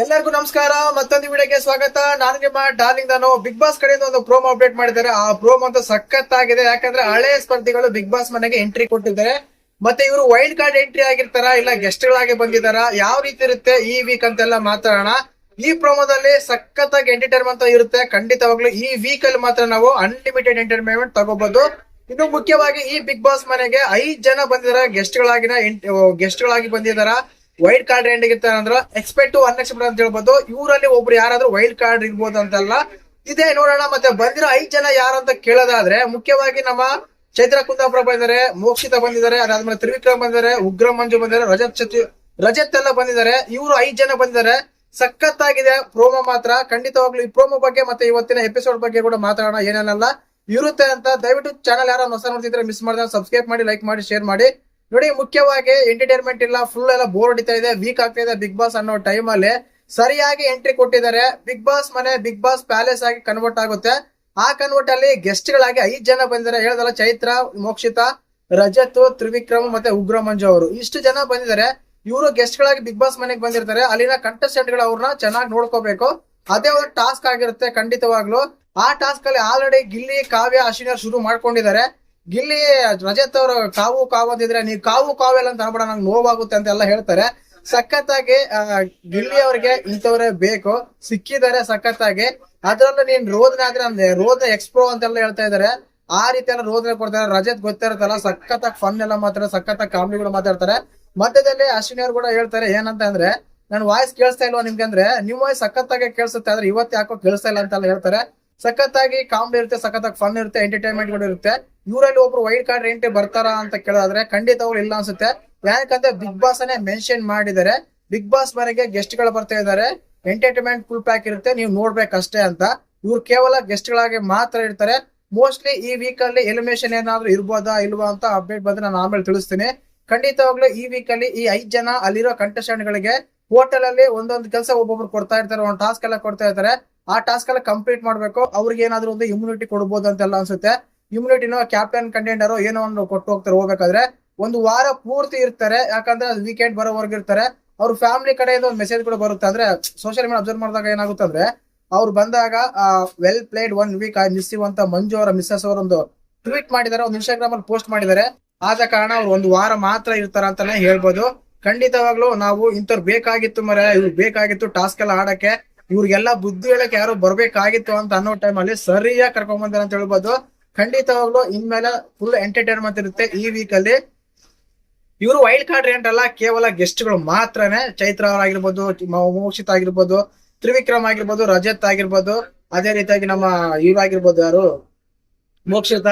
ಎಲ್ಲರಿಗೂ ನಮಸ್ಕಾರ, ಮತ್ತೊಂದು ವಿಡಿಯೋಗೆ ಸ್ವಾಗತ. ನಾನು ನಿಮ್ಮ ಡಾರ್ಲಿಂಗ್, ನಾನು ಬಿಗ್ ಬಾಸ್ ಕಡೆಯಿಂದ ಒಂದು ಪ್ರೋಮೋ ಅಪ್ಡೇಟ್ ಮಾಡಿದ್ದಾರೆ. ಆ ಪ್ರೋಮೋ ಅಂತ ಸಖತ್ ಆಗಿದೆ ಯಾಕಂದ್ರೆ ಹಳೆ ಸ್ಪರ್ಧಿಗಳು ಬಿಗ್ ಬಾಸ್ ಮನೆಗೆ ಎಂಟ್ರಿ ಕೊಟ್ಟಿದ್ದಾರೆ. ಮತ್ತೆ ಇವರು ವೈಲ್ಡ್ ಕಾರ್ಡ್ ಎಂಟ್ರಿ ಆಗಿರ್ತಾರ, ಇಲ್ಲ ಗೆಸ್ಟ್ ಗಳಾಗಿ ಬಂದಿದಾರ ಯಾವ ರೀತಿ ಇರುತ್ತೆ ಈ ವೀಕ್ ಅಂತೆಲ್ಲ ಮಾತಾಡೋಣ. ಈ ಪ್ರೋಮೋದಲ್ಲಿ ಆಗಿ ಎಂಟರ್ಟೈನ್ಮೆಂಟ್ ಇರುತ್ತೆ. ಖಂಡಿತವಾಗ್ಲು ಈ ವೀಕ್ ಅಲ್ಲಿ ಮಾತ್ರ ನಾವು ಅನ್ಲಿಮಿಟೆಡ್ ಎಂಟರ್ಟೈನ್ಮೆಂಟ್ ತಗೋಬಹುದು ಇನ್ನು ಮುಖ್ಯವಾಗಿ ಈ ಬಿಗ್ ಬಾಸ್ ಮನೆಗೆ ಐದ್ ಜನ ಬಂದಿದ್ದಾರೆ ಗೆಸ್ಟ್ ಗಳಾಗಿನ ಗೆಸ್ಟ್ ಗಳಾಗಿ ಬಂದಿದಾರ ವೈಲ್ಡ್ ಕಾರ್ಡ್ ಎಂಡ್ ಇರ್ತಾರೆ ಅಂದ್ರೆ ಎಕ್ಸ್ಪೆಕ್ಟ್ ಅನ್ಎಕ್ಸ್ಪೆಕ್ಟ್ ಅಂತ ಹೇಳ್ಬೋದು. ಇವರಲ್ಲಿ ಒಬ್ರು ಯಾರಾದ್ರೂ ವೈಲ್ಡ್ ಕಾರ್ಡ್ ಇರ್ಬೋದು ಅಂತಲ್ಲ, ಇದೆ ನೋಡೋಣ. ಮತ್ತೆ ಬಂದಿರೋ ಐದ್ ಜನ ಯಾರು ಅಂತ ಕೇಳೋದಾದ್ರೆ, ಮುಖ್ಯವಾಗಿ ನಮ್ಮ ಚೈತ್ರ ಕುಂದಾಪುರ ಬಂದಿದ್ದಾರೆ, ಮೋಕ್ಷಿತ ಬಂದಿದ್ದಾರೆ, ಅದಾದ್ಮೇಲೆ ತ್ರಿವಿಕ್ರಮ್ ಬಂದಿದ್ದಾರೆ, ಉಗ್ರ ಮಂಜು ಬಂದಿದ್ದಾರೆ, ರಜತ್ ಚತು ರಜತ್ ಎಲ್ಲ ಬಂದಿದ್ದಾರೆ. ಇವರು ಐದ್ ಜನ ಬಂದಿದ್ದಾರೆ. ಸಖತ್ ಆಗಿದೆ ಪ್ರೋಮೋ ಮಾತ್ರ. ಖಂಡಿತವಾಗ್ಲು ಈ ಪ್ರೋಮೋ ಬಗ್ಗೆ ಮತ್ತೆ ಇವತ್ತಿನ ಎಪಿಸೋಡ್ ಬಗ್ಗೆ ಕೂಡ ಮಾತಾಡೋಣ ಏನೇನಲ್ಲ ಇರುತ್ತೆ ಅಂತ ದಯವಿಟ್ಟು ಚಾನಲ್ ಯಾರು ಹೊಸ ನೋಡ್ತಿದ್ರೆ ಮಿಸ್ ಮಾಡಿದ್ರೆ ಸಬ್ಸ್ಕ್ರೈಬ್ ಮಾಡಿ ಲೈಕ್ ಮಾಡಿ ಶೇರ್ ಮಾಡಿ. ನೋಡಿ, ಮುಖ್ಯವಾಗಿ ಎಂಟರ್ಟೈನ್ಮೆಂಟ್ ಇಲ್ಲ ಫುಲ್ ಎಲ್ಲ ಬೋರ್ ಹೊಡಿತಾ ಇದೆ ವೀಕ್ ಆಗ್ತಾ ಇದೆ ಬಿಗ್ ಬಾಸ್ ಅನ್ನೋ ಟೈಮ್ ಅಲ್ಲಿ ಸರಿಯಾಗಿ ಎಂಟ್ರಿ ಕೊಟ್ಟಿದ್ದಾರೆ. ಬಿಗ್ ಬಾಸ್ ಮನೆ ಬಿಗ್ ಬಾಸ್ ಪ್ಯಾಲೇಸ್ ಆಗಿ ಕನ್ವರ್ಟ್ ಆಗುತ್ತೆ. ಆ ಕನ್ವರ್ಟ್ ಅಲ್ಲಿ ಗೆಸ್ಟ್ ಗಳಾಗಿ ಐದ್ ಜನ ಬಂದಿದ್ದಾರೆ. ಹೇಳದಲ್ಲ ಚೈತ್ರ, ಮೋಕ್ಷಿತ, ರಜತ್, ತ್ರಿವಿಕ್ರಮ್ ಮತ್ತೆ ಉಗ್ರ ಮಂಜು ಅವರು. ಇಷ್ಟು ಜನ ಬಂದಿದ್ದಾರೆ. ಇವರು ಗೆಸ್ಟ್ ಗಳಾಗಿ ಬಿಗ್ ಬಾಸ್ ಮನೆಗೆ ಬಂದಿರ್ತಾರೆ. ಅಲ್ಲಿನ ಕಂಟೆಸ್ಟೆಂಟ್ಗಳು ಅವ್ರನ್ನ ಚೆನ್ನಾಗಿ ನೋಡ್ಕೋಬೇಕು. ಅದೇ ಒಂದು ಟಾಸ್ಕ್ ಆಗಿರುತ್ತೆ ಖಂಡಿತವಾಗ್ಲು. ಆ ಟಾಸ್ಕ್ ಅಲ್ಲಿ ಆಲ್ರೆಡಿ ಗಿಲ್ಲಿ, ಕಾವ್ಯ, ಅಶ್ವಿನ ಶುರು ಮಾಡ್ಕೊಂಡಿದ್ದಾರೆ. ಗಿಲ್ಲಿ, ರಜತ್ ಅವರು ಕಾವು ಕಾವು ಅಂತಿದ್ರೆ ನೀವು ಕಾವು ಕಾವೆಲ್ಲ ಅಂತ ಅನ್ಬೇಡ, ನಂಗೆ ನೋವಾಗುತ್ತೆ ಅಂತ ಎಲ್ಲ ಹೇಳ್ತಾರೆ. ಸಖತ್ತಾಗಿ ಗಿಲ್ಲಿ ಅವ್ರಿಗೆ ಇಂಥವ್ರೆ ಬೇಕು. ಸಿಕ್ಕಿದ್ದಾರೆ ಸಖತ್ತಾಗಿ. ಅದ್ರಲ್ಲೂ ನೀನ್ ರೋದನೆ ಆದ್ರೆ ಅಂದ್ರೆ ರೋದ ಎಕ್ಸ್ಪ್ರೋ ಅಂತೆಲ್ಲ ಹೇಳ್ತಾ ಇದಾರೆ. ಆ ರೀತಿ ಎಲ್ಲ ರೋದನೆ ಕೊಡ್ತಾರೆ. ರಜತ್ ಗೊತ್ತಿರುತ್ತಲ್ಲ, ಸಖತ್ತಾಗಿ ಫನ್ ಎಲ್ಲ ಮಾತಾಡ್ತಾರೆ, ಸಖತ್ತಾಗಿ ಕಾಮಿಡಿಗಳು ಮಾತಾಡ್ತಾರೆ. ಮಧ್ಯದಲ್ಲಿ ಅಶ್ವಿನಿ ಅವ್ರು ಕೂಡ ಹೇಳ್ತಾರೆ, ಏನಂತ ಅಂದ್ರೆ, ನನ್ ವಾಯ್ಸ್ ಕೇಳಿಸ್ತಾ ಇಲ್ವಾ ನಿಮ್ಗೆ ಅಂದ್ರೆ, ನಿಮ್ ವಾಯ್ಸ್ ಸಖತ್ತಾಗಿ ಕೇಳಿಸುತ್ತೆ, ಆದ್ರೆ ಇವತ್ತು ಯಾಕೋ ಕೇಳಿಸ್ತಾ ಇಲ್ಲ ಅಂತೆಲ್ಲ ಹೇಳ್ತಾರೆ. ಸಖತ್ತಾಗಿ ಕಾಮಿಡಿ ಇರುತ್ತೆ, ಸಖತ್ತಾಗಿ ಫನ್ ಇರುತ್ತೆ ಎಂಟರ್ಟೈನ್ಮೆಂಟ್ಗಳು ಇರುತ್ತೆ. ಇವರಲ್ಲಿ ಒಬ್ರು ವೈಲ್ಡ್ ಕಾರ್ಡ್ ಎಂಟ್ರಿ ಬರ್ತಾರಾ ಅಂತ ಕೇಳಿದ್ರೆ ಖಂಡಿತ ಅವ್ರು ಇಲ್ಲ ಅನ್ಸುತ್ತೆ. ಯಾಕಂದ್ರೆ ಬಿಗ್ ಬಾಸ್ ಅನ್ನೇ ಮೆನ್ಷನ್ ಮಾಡಿದರೆ ಬಿಗ್ ಬಾಸ್ ಮನೆಗೆ ಗೆಸ್ಟ್ಗಳು ಬರ್ತಾ ಇದ್ದಾರೆ. ಎಂಟರ್ಟೈನ್ಮೆಂಟ್ ಫುಲ್ ಪ್ಯಾಕ್ ಇರುತ್ತೆ, ನೀವು ನೋಡ್ಬೇಕಷ್ಟೇ ಅಂತ. ಇವ್ರು ಕೇವಲ ಗೆಸ್ಟ್ ಗಳಾಗಿ ಮಾತ್ರ ಇರ್ತಾರೆ. ಮೋಸ್ಟ್ಲಿ ಈ ವೀಕ್ ಅಲ್ಲಿ ಎಲಿಮಿನೇಷನ್ ಏನಾದ್ರು ಇರ್ಬೋದಾ, ಇಲ್ವಾ ಅಂತ ಅಪ್ಡೇಟ್ ಬಂದ್ರೆ ನಾನು ಆಮೇಲೆ ತಿಳಿಸ್ತೀನಿ. ಖಂಡಿತವಾಗ್ಲೂ ಈ ವೀಕ್ ಅಲ್ಲಿ ಈ ಐದ್ ಜನ ಅಲ್ಲಿರೋ ಕಂಟೆಸ್ಟೆಂಟ್ ಗಳಿಗೆ ಹೋಟೆಲ್ ಅಲ್ಲಿ ಒಂದೊಂದು ಕೆಲಸ ಒಬ್ಬೊಬ್ರು ಕೊಡ್ತಾ ಇರ್ತಾರೆ, ಒಂದು ಟಾಸ್ಕ್ ಎಲ್ಲ ಕೊಡ್ತಾ ಇರ್ತಾರೆ. ಆ ಟಾಸ್ಕ್ ಎಲ್ಲ ಕಂಪ್ಲೀಟ್ ಮಾಡ್ಬೇಕು. ಅವ್ರಿಗೆ ಏನಾದ್ರು ಒಂದು ಇಮ್ಯುನಿಟಿ ಕೊಡ್ಬೋದು ಅಂತೆಲ್ಲ ಅನ್ಸುತ್ತೆ. ಇಮ್ಯುನಿಟಿನೋ ಕ್ಯಾಪ್ಟನ್ ಕಂಟೆಂಡರ್ ಏನೋ ಒಂದು ಕೊಟ್ಟು ಹೋಗ್ತಾರೆ ಹೋಗ್ಬೇಕಾದ್ರೆ. ಒಂದು ವಾರ ಪೂರ್ತಿ ಇರ್ತಾರೆ. ಯಾಕಂದ್ರೆ ಅದು ವೀಕೆಂಡ್ ಬರೋವರೆಗೂ ಇರ್ತಾರೆ. ಅವ್ರ ಫ್ಯಾಮಿಲಿ ಕಡೆಯಿಂದ ಒಂದು ಮೆಸೇಜ್ ಕೂಡ ಬರುತ್ತೆ. ಅಂದ್ರೆ ಸೋಷಿಯಲ್ ಮೀಡಿಯಾ ಅಬ್ಸರ್ವ್ ಮಾಡಿದಾಗ ಏನಾಗುತ್ತೆ ಅಂದ್ರೆ, ಅವ್ರು ಬಂದಾಗ well played one week miss you ಅಂತ ಮಂಜು ಅವರ ಮಿಸ್ಸಸ್ ಅವರೊಂದು ಟ್ವೀಟ್ ಮಾಡಿದ್ದಾರೆ. ಒಂದು ಇನ್ಸ್ಟಾಗ್ರಾಮ್ ಅಲ್ಲಿ ಪೋಸ್ಟ್ ಮಾಡಿದ್ದಾರೆ. ಆದ ಕಾರಣ ಅವ್ರು ಒಂದು ವಾರ ಮಾತ್ರ ಇರ್ತಾರ ಅಂತಾನೆ ಹೇಳ್ಬೋದು. ಖಂಡಿತವಾಗ್ಲೂ ನಾವು ಇಂಥವ್ರು ಬೇಕಾಗಿತ್ತು ಮರ ಇವ್ರು ಬೇಕಾಗಿತ್ತು ಟಾಸ್ಕ್ ಎಲ್ಲ ಆಡಕ್ಕೆ. ಇವ್ರಿಗೆಲ್ಲ ಬುದ್ಧಿ ಹೇಳಕ್ ಯಾರು ಬರ್ಬೇಕಾಗಿತ್ತು ಅಂತ ಅನ್ನೋ ಟೈಮ್ ಅಲ್ಲಿ ಸರಿಯಾಗಿ ಕರ್ಕೊಂಡ್ ಬಂದಾರ ಅಂತ ಹೇಳ್ಬೋದು. ಖಂಡಿತವಾಗ್ಲೂ ಇನ್ಮೇಲೆ ಫುಲ್ ಎಂಟರ್ಟೈನ್ಮೆಂಟ್ ಇರುತ್ತೆ ಈ ವೀಕ್ ಅಲ್ಲಿ. ಇವರು ವೈಲ್ಡ್ ಕಾರ್ಡ್ ರೇಂಟ್ ಅಲ್ಲ ಕೇವಲ ಗೆಸ್ಟ್ಗಳು ಮಾತ್ರನೇ ಚೈತ್ರ ಅವರಾಗಿರ್ಬೋದು ಮೋಕ್ಷಿತ ಆಗಿರ್ಬೋದು, ತ್ರಿವಿಕ್ರಮ್ ಆಗಿರ್ಬೋದು, ರಜತ್ ಆಗಿರ್ಬೋದು, ಅದೇ ರೀತಿಯಾಗಿ ನಮ್ಮ ಇವಾಗಿರ್ಬೋದು ಯಾರು? ಮೋಕ್ಷಿತ.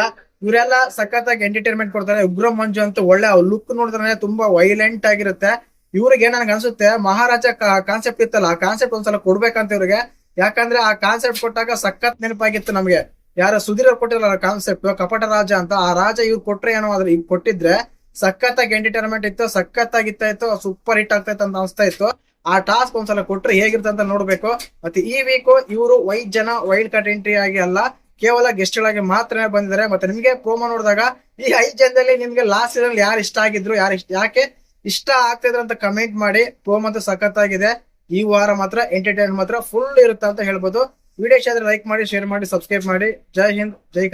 ಇವರೆಲ್ಲ ಸಖತ್ತಾಗಿ ಎಂಟರ್ಟೈನ್ಮೆಂಟ್ ಕೊಡ್ತಾರೆ. ಉಗ್ರ ಮಂಜು ಅಂತ ಒಳ್ಳೆ ಲುಕ್ ನೋಡಿದ್ರೆ ತುಂಬಾ ವೈಲೆಂಟ್ ಆಗಿರುತ್ತೆ. ಇವ್ರಿಗೆ ನನಗೆ ಅನ್ಸುತ್ತೆ, ಮಹಾರಾಜ ಕಾನ್ಸೆಪ್ಟ್ ಇತ್ತಲ್ಲ, ಆ ಕಾನ್ಸೆಪ್ಟ್ ಒಂದ್ಸಲ ಕೊಡ್ಬೇಕಂತ ಇವ್ರಿಗೆ. ಯಾಕಂದ್ರೆ ಆ ಕಾನ್ಸೆಪ್ಟ್ ಕೊಟ್ಟಾಗ ಸಖತ್ ನೆನಪಾಗಿತ್ತು ನಮ್ಗೆ. ಯಾರ ಸುಧೀರ್ ಕೊಟ್ಟಿರಲ್ಲ ಕಾನ್ಸೆಪ್ಟ್ ಕಪಟ ರಾಜ ಅಂತ, ಆ ರಾಜ ಇವ್ರು ಕೊಟ್ರೆ ಏನೋ ಆದ್ರೆ ಈಗ ಕೊಟ್ಟಿದ್ರೆ ಸಖತ್ತಾಗಿ ಎಂಟರ್ಟೈನ್ಮೆಂಟ್ ಇತ್ತು ಸಖತ್ತಾಗಿತ್ತ ಇತ್ತು ಸೂಪರ್ ಹಿಟ್ ಆಗ್ತಾ ಇತ್ತು ಅಂತ ಅನ್ಸ್ತಾ ಇತ್ತು. ಆ ಟಾಸ್ಕ್ ಒಂದ್ಸಲ ಕೊಟ್ರೆ ಹೇಗಿರುತ್ತೆ ಅಂತ ನೋಡ್ಬೇಕು. ಮತ್ತೆ ಈ ವೀಕ್ ಇವರು ವೈಟ್ ಜನ ವೈಲ್ಡ್ ಕಟ್ ಎಂಟ್ರಿ ಆಗಿ ಅಲ್ಲ, ಕೇವಲ ಗೆಸ್ಟ್ ಗಳಾಗಿ ಮಾತ್ರ ಬಂದಿದ್ದಾರೆ. ಮತ್ತೆ ನಿಮ್ಗೆ ಪ್ರೋಮೋ ನೋಡಿದಾಗ ಈ ಐದ್ ಜನದಲ್ಲಿ ನಿಮ್ಗೆ ಲಾಸ್ಟ್ ಸೀಸನ್ ಯಾರು ಇಷ್ಟ ಆಗಿದ್ರು, ಯಾರು ಇಷ್ಟ, ಯಾಕೆ? ಇಷ್ಟ ಆಗ್ತಿದ್ರು ಅಂತ ಕಮೆಂಟ್ ಮಾಡಿ. ಅಂತ ಸಖತ್ ಆಗಿದೆ ಈ ವಾರ ಮಾತ್ರ ಎಂಟರ್ಟೈನ್ ಮಾತ್ರ ಫುಲ್ ಇರುತ್ತೆ ಅಂತ ಹೇಳ್ಬೋದು. ವಿಡಿಯೋ ಇಷ್ಟ ಲೈಕ್ ಮಾಡಿ ಶೇರ್ ಮಾಡಿ ಸಬ್ಸ್ಕ್ರೈಬ್ ಮಾಡಿ. ಜೈ ಹಿಂದ್, ಜೈ